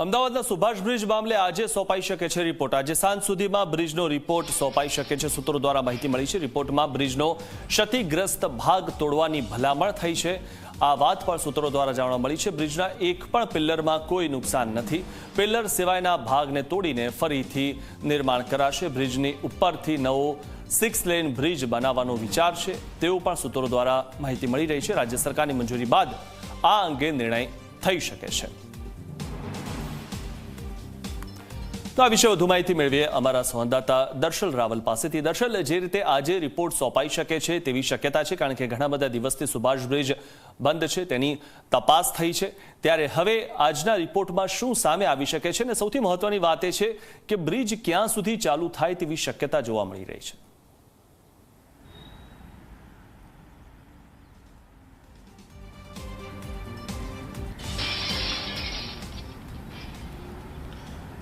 અમદાવાદના સુભાષ બ્રિજ મામલે આજે સોંપાઈ શકે છે રિપોર્ટ. આજે સાંજ સુધીમાં બ્રિજનો રિપોર્ટ સોંપાઈ શકે છે. સૂત્રો દ્વારા માહિતી મળી છે. રિપોર્ટમાં બ્રિજનો ક્ષતિગ્રસ્ત ભાગ તોડવાની ભલામણ થઈ છે. આ વાત પણ સૂત્રો દ્વારા જાણવા મળી છે. બ્રિજના એક પણ પિલ્લરમાં કોઈ નુકસાન નથી. પિલ્લર સિવાયના ભાગને તોડીને ફરીથી નિર્માણ કરાશે. બ્રિજની ઉપરથી નવો સિક્સ લેન બ્રિજ બનાવવાનો વિચાર છે. તેવું પણ સૂત્રો દ્વારા માહિતી મળી રહી છે. રાજ્ય સરકારની મંજૂરી બાદ આ અંગે નિર્ણય થઈ શકે છે. તો આ વિશે વધુ માહિતી મેળવીએ અમારા સંવાદદાતા દર્શલ રાવલ પાસેથી. દર્શલ, જે રીતે આજે રિપોર્ટ સોંપાઈ શકે છે તેવી શક્યતા છે? કારણ કે ઘણા બધા દિવસથી સુભાષ બ્રિજ બંધ છે, તેની તપાસ થઈ છે. ત્યારે હવે આજના રિપોર્ટમાં શું સામે આવી શકે છે? અને સૌથી મહત્વની વાત એ છે કે બ્રિજ ક્યાં સુધી ચાલુ થાય તેવી શક્યતા જોવા મળી રહી છે.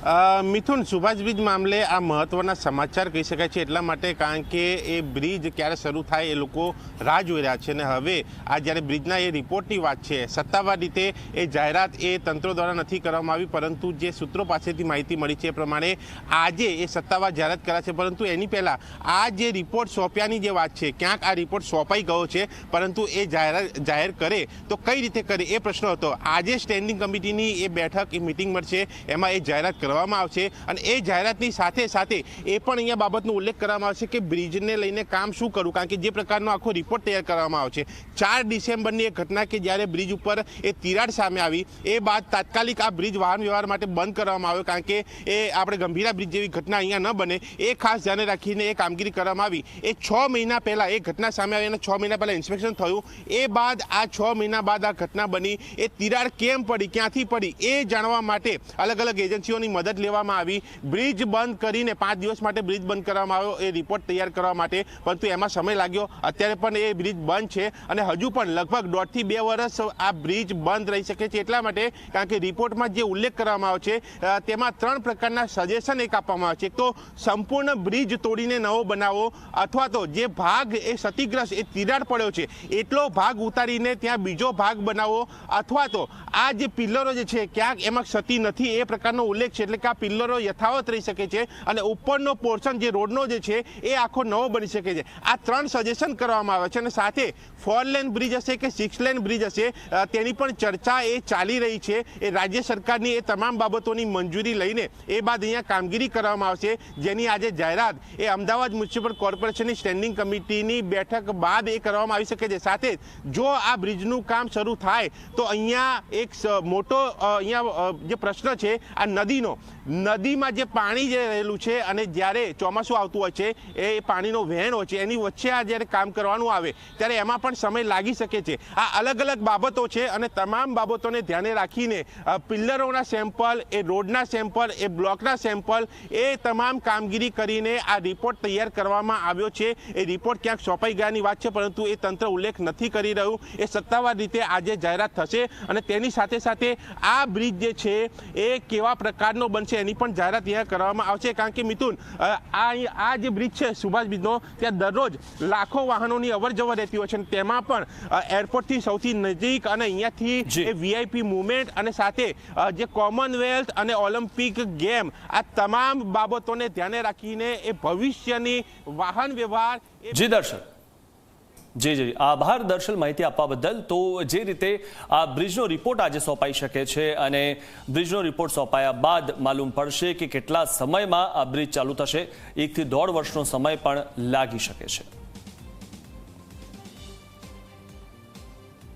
મિથુન, સુભાષ બ્રિજ મામલે આ મહત્વના સમાચાર કહી શકાય છે એટલા માટે કારણ કે એ બ્રિજ ક્યારે શરૂ થાય એ લોકો રાહ જોઈ રહ્યા છે અને હવે આ જ્યારે બ્રિજના એ રિપોર્ટની વાત છે, સત્તાવાર રીતે એ જાહેરાત એ તંત્રો દ્વારા નથી કરવામાં આવી, પરંતુ જે સૂત્રો પાસેથી માહિતી મળી છે એ પ્રમાણે આજે એ સત્તાવાર જાહેરાત કરાશે પરંતુ એની પહેલાં આ જે રિપોર્ટ સોંપ્યાની જે વાત છે, ક્યાંક આ રિપોર્ટ સોંપાઈ ગયો છે, પરંતુ એ જાહેરાત જાહેર કરે તો કઈ રીતે કરે એ પ્રશ્ન હતો. આજે સ્ટેન્ડિંગ કમિટીની એ બેઠક, એ મિટિંગ મળશે, એમાં એ જાહેરાત કરવામાં આવશે અને એ જાહેરાતની સાથે સાથે એ પણ અહીંયા બાબતનો ઉલ્લેખ કરવામાં આવશે કે બ્રિજને લઈને કામ શું કરવું? કારણ કે જે પ્રકારનો આખો રિપોર્ટ તૈયાર કરવામાં આવશે. ચાર ડિસેમ્બરની એક ઘટના કે જ્યારે બ્રિજ ઉપર એ તિરાડ સામે આવી, એ બાદ તાત્કાલિક આ બ્રિજ વાહન વ્યવહાર માટે બંધ કરવામાં આવ્યો. કારણ કે એ આપણે ગંભીરા બ્રિજ જેવી ઘટના અહીંયા ન બને. એ ખાસ ધ્યાને રાખીને એ કામગીરી કરવામાં આવી. એ છ મહિના પહેલાં એ ઘટના સામે આવી અને છ મહિના પહેલાં ઇન્સ્પેક્શન થયું. એ બાદ આ છ મહિના બાદ આ ઘટના બની. એ તિરાડ કેમ પડી? ક્યાંથી પડી? એ જાણવા માટે અલગ અલગ એજન્સીઓની મદદ લેવામાં આવી. બ્રિજ બંધ કરીને પાંચ દિવસ માટે બ્રિજ બંધ કરવામાં આવ્યો. એ રિપોર્ટ તૈયાર કરવા માટે. પરંતુ એમાં સમય લાગ્યો. અત્યારે પણ એ બ્રિજ બંધ છે અને હજુ પણ લગભગ દોઢથી બે વર્ષ આ બ્રિજ બંધ રહી શકે છે એટલા માટે કારણ કે રિપોર્ટમાં જે ઉલ્લેખ કરવામાં આવ્યો છે તેમાં ત્રણ પ્રકારના સજેશન એક આપવામાં આવે છે. તો સંપૂર્ણ બ્રિજ તોડીને નવો બનાવો અથવા તો જે ભાગ એ ક્ષતિગ્રસ્ત, એ તિરાડ પડ્યો છે, એટલો ભાગ ઉતારીને ત્યાં બીજો ભાગ બનાવો અથવા તો આ જે પિલ્લરો જે છે ક્યાંક એમાં ક્ષતિ નથી. એ પ્રકારનો ઉલ્લેખ છે એટલે કે આ પિલ્લરો યથાવત રહી શકે છે અને ઉપરનો પોર્શન જે રોડનો જે છે, એ આખો નવો બની શકે છે. આ ત્રણ સજેશન કરવામાં આવે છે અને સાથે ફોર લેન બ્રિજ હશે કે સિક્સ લેન બ્રિજ હશે તેની પણ ચર્ચા એ ચાલી રહી છે. એ રાજ્ય સરકારની એ તમામ બાબતોની મંજૂરી લઈને એ બાદ અહીંયા કામગીરી કરવામાં આવશે. જેની આજે જાહેરાત એ અમદાવાદ મ્યુનિસિપલ કોર્પોરેશનની સ્ટેન્ડિંગ કમિટીની બેઠક બાદ એ કરવામાં આવી શકે છે. સાથે જો આ બ્રિજનું કામ શરૂ થાય, તો અહીંયા એક મોટો અહીંયા જે પ્રશ્ન છે, આ નદીનો નદીમાં જે પાણી જે રહેલું છે અને જ્યારે ચોમાસું આવતું હોય છે, એ પાણીનો વહેણ હોય છે, એની વચ્ચે આ જ્યારે કામ કરવાનું આવે, ત્યારે એમાં પણ સમય લાગી શકે છે. આ અલગ અલગ બાબતો છે અને તમામ બાબતોને ધ્યાને રાખીને પિલ્લરોના સેમ્પલ, એ રોડના સેમ્પલ, એ બ્લોકના સેમ્પલ, એ તમામ કામગીરી કરીને આ રિપોર્ટ તૈયાર કરવામાં આવ્યો છે. એ રિપોર્ટ ક્યાંક સોંપાઈ ગયાની વાત છે, પરંતુ એ તંત્ર ઉલ્લેખ નથી કરી રહ્યું. એ સત્તાવાર રીતે આજે જાહેરાત થશે અને તેની સાથે સાથે આ બ્રિજ જે છે, એ કેવા પ્રકારનો બનશે એની પણ જાહેરાત અહીંયા કરવામાં આવશે કારણ કે મિથુન આ આ જે બ્રિજ છે સુભાષ બ્રિજનો ત્યાં દરરોજ લાખો વાહનોની અવર જવર રહેતી હોય છે અને તેમાં પણ એરપોર્ટથી સૌથી નજીક અને અહીંયાથી. એ વીઆઈપી મુવમેન્ટ અને સાથે જે કોમનવેલ્થ અને ઓલિમ્પિક ગેમ આ તમામ બાબતોને ધ્યાને રાખીને એ ભવિષ્યની વાહન વ્યવહાર જી દર્શલ જી જી આભાર દર્શલ માહિતી આપવા બદલ. તો જે રીતે આ બ્રિજનો રિપોર્ટ આજે સોંપાઈ શકે છે અને બ્રિજનો રિપોર્ટ સોંપાયા બાદ માલુમ પડશે કે કેટલા સમયમાં આ બ્રિજ ચાલુ થશે. એકથી દોઢ વર્ષનો સમય પણ લાગી શકે છે.